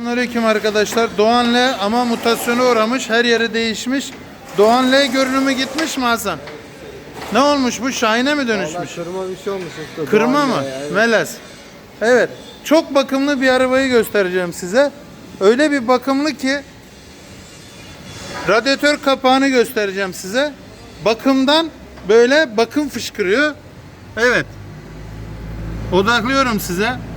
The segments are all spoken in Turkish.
Selamünaleyküm arkadaşlar. Doğan L ama mutasyona uğramış. Her yeri değişmiş. Doğan L görünümü gitmiş mi Hasan? Ne olmuş bu? Şahin'e mi dönüşmüş? Valla kırma bir şey olmuş usta. Kırma Doğan mı? ya, evet. Melez. Evet. Çok bakımlı bir arabayı göstereceğim size. Öyle bir bakımlı ki radyatör kapağını göstereceğim size. Bakımdan böyle bakım fışkırıyor. Evet. Odaklıyorum size.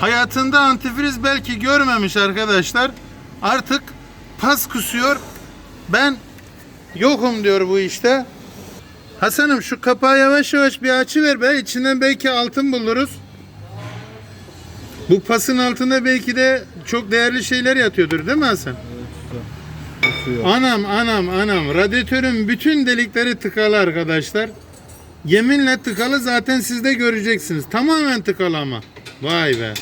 Hayatında antifriz belki görmemiş arkadaşlar. Artık pas kusuyor. Ben yokum diyor bu işte. Hasan'ım şu kapağı yavaş yavaş bir açıver be. İçinden belki altın buluruz. Bu pasın altında belki de çok değerli şeyler yatıyordur değil mi Hasan? Anam anam anam. Radyatörün bütün delikleri tıkalı arkadaşlar. Yeminle tıkalı zaten siz de göreceksiniz. Tamamen tıkalı ama. Vay be.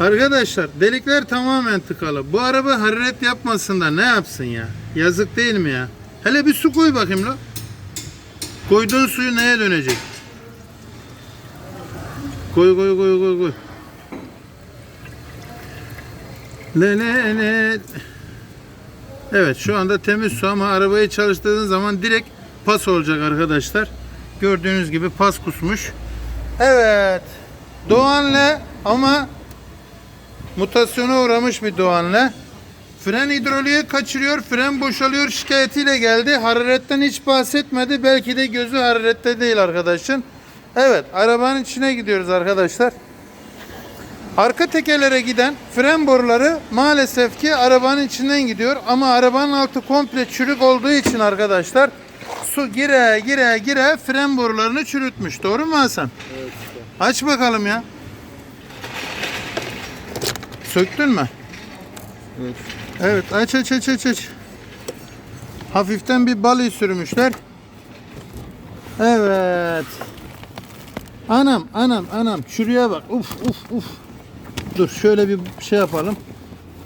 Arkadaşlar delikler tamamen tıkalı. Bu araba hararet yapmasın da ne yapsın ya? Yazık değil mi ya? Hele bir su koy bakayım lo. Koyduğun suyu neye dönecek? Koy koy koy koy koy. Le le le. Evet şu anda temiz su ama arabayı çalıştırdığın zaman direkt pas olacak arkadaşlar. Gördüğünüz gibi pas kusmuş. Evet. Doğan'la ama mutasyona uğramış bir Doğan'la. Fren hidroliğe kaçırıyor, fren boşalıyor şikayetiyle geldi. Hararetten hiç bahsetmedi. Belki de gözü hararette değil arkadaşın. Evet, arabanın içine gidiyoruz arkadaşlar. Arka tekerlere giden fren boruları maalesef ki arabanın içinden gidiyor ama arabanın altı komple çürük olduğu için arkadaşlar su gire gire gire fren borularını çürütmüş. Doğru mu Hasan? Evet. Aç bakalım ya. Söktün mü? Evet. Evet aç aç aç aç aç. Hafiften bir balayı sürmüşler. Evet. Anam anam anam çürüye bak. Uf uf uf. Dur şöyle bir şey yapalım.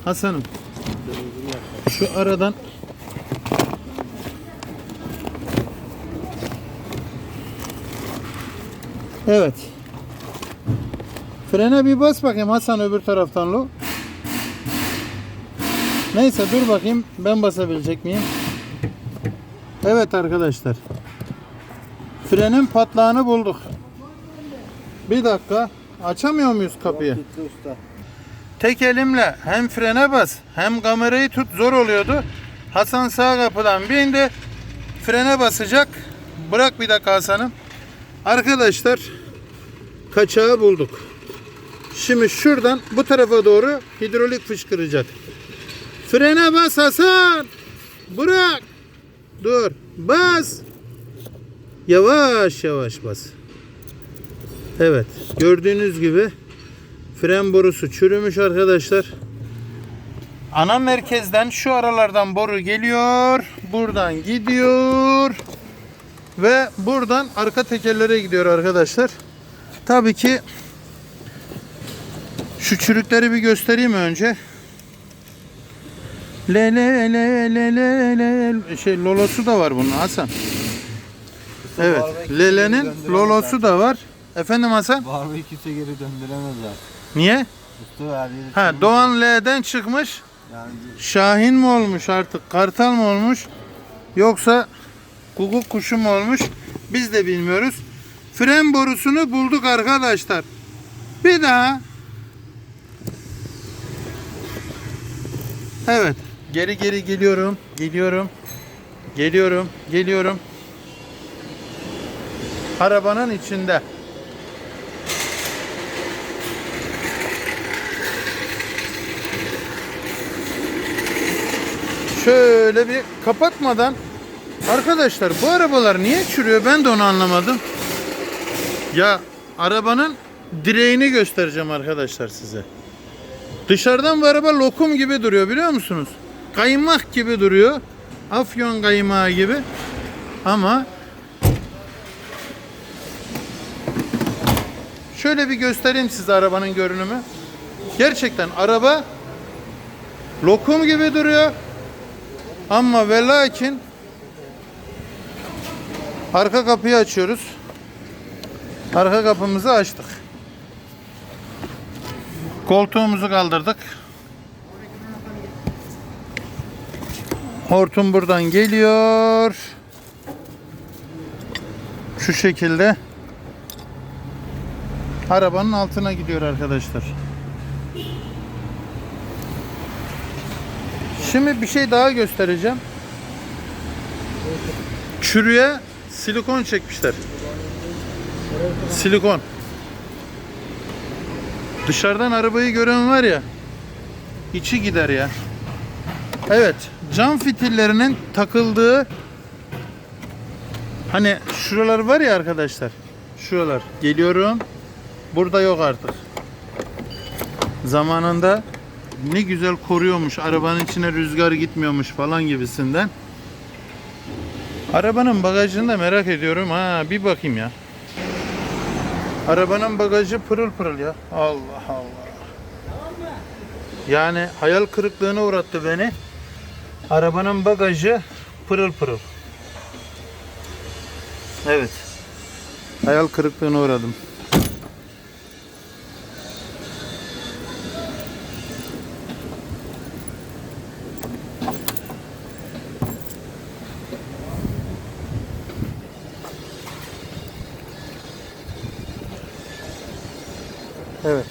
Hasan'ım şu aradan Evet. Frene bir bas bakayım Hasan öbür taraftan lo. Neyse dur bakayım ben basabilecek miyim? Evet arkadaşlar. Frenin patlağını bulduk. Bir dakika. Açamıyor muyuz kapıyı? Tek elimle hem frene bas hem kamerayı tut zor oluyordu. Hasan sağ kapıdan bindi. Frene basacak. Bırak bir dakika Hasan'ım. Arkadaşlar kaçağı bulduk. Şimdi şuradan bu tarafa doğru hidrolik fışkıracak. Frene bas Hasan. Bırak. Dur. Bas. Yavaş yavaş bas. Evet. Gördüğünüz gibi fren borusu çürümüş arkadaşlar. Ana merkezden şu aralardan boru geliyor. Buradan gidiyor. Ve buradan arka tekerlere gidiyor arkadaşlar. Tabii ki şu çürükleri bir göstereyim önce. Le le le le le le şey lolosu da var bunun Hasan. Evet. Lele'nin döndüremez lolosu da var. Efendim Hasan? artık. Arabayı kimse geri döndüremezler. Niye? Usta her yeri Ha. Doğan L'den çıkmış. Yani Şahin mi olmuş artık? Kartal mı olmuş? Yoksa kukuk kuşu mu olmuş? Biz de bilmiyoruz. Fren borusunu bulduk arkadaşlar. Bir daha. Evet. Geri geri geliyorum. Geliyorum. Geliyorum. Geliyorum. Arabanın içinde. Şöyle bir kapatmadan Arkadaşlar bu arabalar niye çürüyor ben de onu anlamadım. Ya arabanın direğini göstereceğim arkadaşlar size. Dışarıdan bu araba lokum gibi duruyor biliyor musunuz? Kaymak gibi duruyor. Afyon kaymağı gibi. Ama şöyle bir göstereyim size arabanın görünümü. Gerçekten araba lokum gibi duruyor. Ama ve lakin arka kapıyı açıyoruz. Arka kapımızı açtık. Koltuğumuzu kaldırdık. Hortum buradan geliyor. Şu şekilde arabanın altına gidiyor arkadaşlar. Şimdi bir şey daha göstereceğim. Çürüye silikon çekmişler. Silikon. Dışarıdan arabayı gören var ya içi gider ya. Evet, cam fitillerinin takıldığı hani şuralar var ya arkadaşlar. Şuralar. Geliyorum. Burada yok artık. Zamanında ne güzel koruyormuş. Arabanın içine rüzgar gitmiyormuş falan gibisinden. Arabanın bagajını da merak ediyorum. Ha bir bakayım ya. Arabanın bagajı pırıl pırıl ya. Allah Allah. Yani hayal kırıklığına uğrattı beni. Arabanın bagajı pırıl pırıl. Evet. Hayal kırıklığına uğradım. Evet.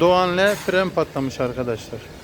Doğan'la fren patlamış arkadaşlar.